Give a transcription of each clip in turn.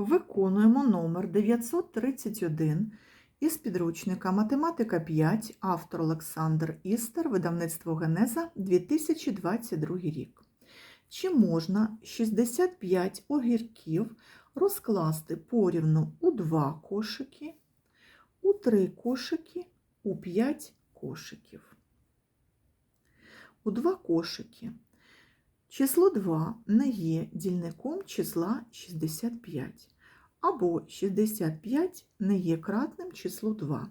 Виконуємо номер 931 із підручника Математика 5, автор Олександр Істер, видавництво Генеза 2022 рік. Чи можна 65 огірків розкласти порівну у 2 кошики, у 3 кошики, у 5 кошиків? У 2 кошики. Число 2 не є дільником числа 65, або 65 не є кратним числу 2,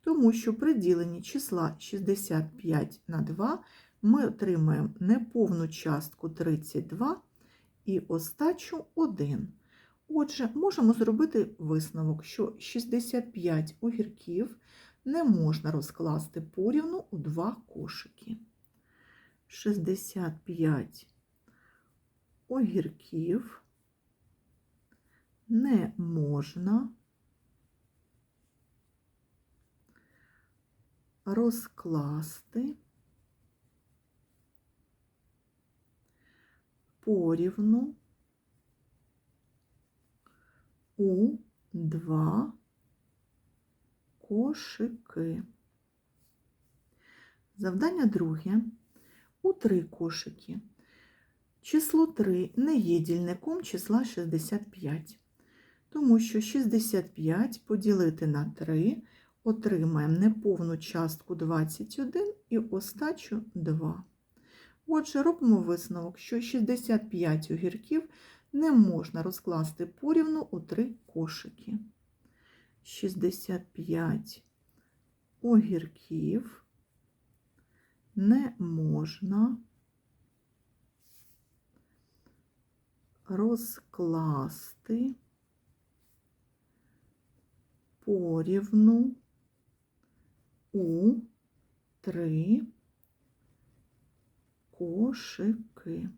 тому що при діленні числа 65 на 2 ми отримаємо неповну частку 32 і остачу 1. Отже, можемо зробити висновок, що 65 огірків не можна розкласти порівну у два кошики. 65 огірків не можна розкласти порівну у два кошики. Завдання друге. У три кошики. Число 3 не є дільником числа 65, тому що 65 поділити на 3 отримаємо неповну частку 21 і остачу 2. Отже, робимо висновок, що 65 огірків не можна розкласти порівну у 3 кошики. 65 огірків не можна розкласти порівну у три кошики.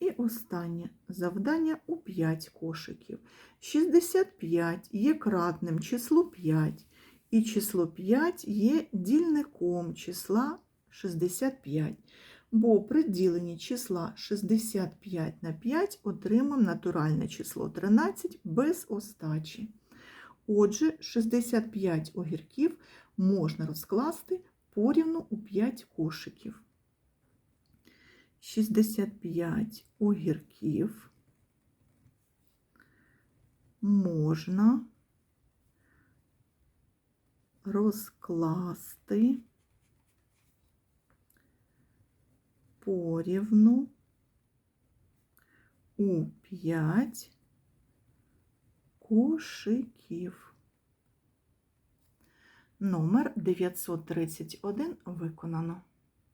І останнє завдання у 5 кошиків. 65 є кратним числу 5, і число 5 є дільником числа 65 бо при діленні числа 65 на 5 отримаємо натуральне число 13 без остачі. Отже, 65 огірків можна розкласти порівну у 5 кошиків. 65 огірків можна розкласти порівну у 5 кошиків. Номер 931 виконано.